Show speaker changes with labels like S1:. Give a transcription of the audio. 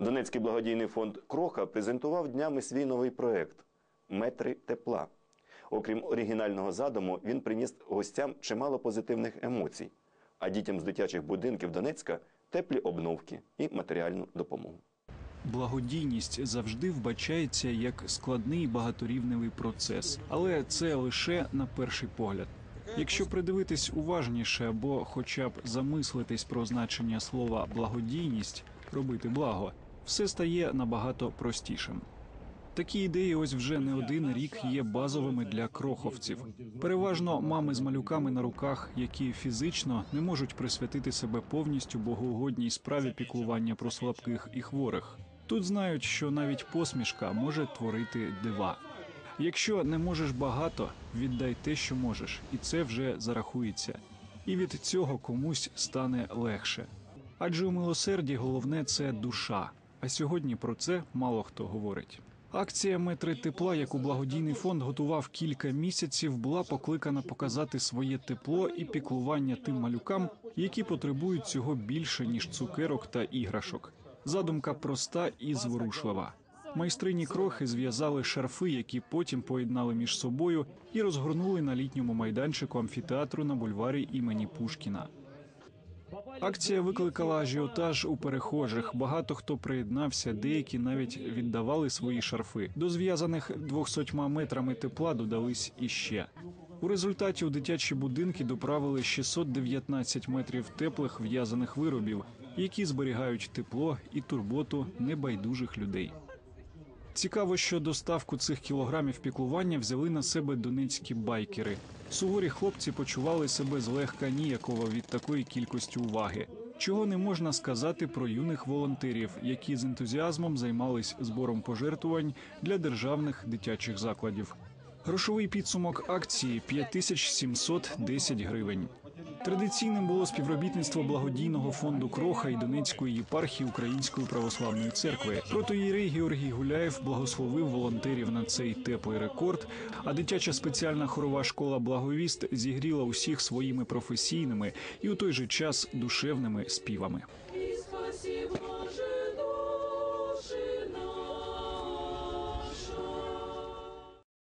S1: Донецький благодійний фонд Кроха презентував днями свій новий проект Метри тепла. Окрім оригінального задуму, він приніс гостям чимало позитивних емоцій, а дітям з дитячих будинків Донецька теплі обновки і матеріальну допомогу.
S2: Благодійність завжди вбачається як складний багаторівневий процес, але це лише на перший погляд. Якщо придивитись уважніше або хоча б замислитись про значення слова благодійність, робити благо, все стає набагато простішим. Такі ідеї ось вже не один рік є базовими для кроховців. Переважно мами з малюками на руках, які фізично не можуть присвятити себе повністю богоугодній справі піклування про слабких і хворих. Тут знають, що навіть посмішка може творити дива. Якщо не можеш багато, віддай те, що можеш, і це вже зарахується. І від цього комусь стане легше. Адже у милосерді головне це душа. А сьогодні про це мало хто говорить. Акція метри тепла, яку благодійний фонд готував кілька місяців, була покликана показати своє тепло і піклування тим малюкам, які потребують цього більше ніж цукерок та іграшок. Задумка проста і зворушлива. Майстрині крохи зв'язали шарфи, які потім поєднали між собою і розгорнули на літньому майданчику амфітеатру на бульварі імені Пушкіна. Акція викликала ажіотаж у перехожих. Багато хто приєднався, деякі навіть віддавали свої шарфи. До зв'язаних 200 метрами тепла додались іще. У результаті у дитячі будинки доправили 619 метрів теплих в'язаних виробів, які зберігають тепло і турботу небайдужих людей. Цікаво, що доставку цих кілограмів піклування взяли на себе донецькі байкери. Суворі хлопці почували себе злегка ніяково від такої кількості уваги. Чого не можна сказати про юних волонтерів, які з ентузіазмом займались збором пожертвувань для державних дитячих закладів. Грошовий підсумок акції 5710 гривень. Традиційним було співробітництво благодійного фонду Кроха і Донецької єпархії Української православної церкви. Протоїрей Георгій Гуляєв благословив волонтерів на цей теплий рекорд. А дитяча спеціальна хорова школа Благовіст зігріла усіх своїми професійними і у той же час душевними співами.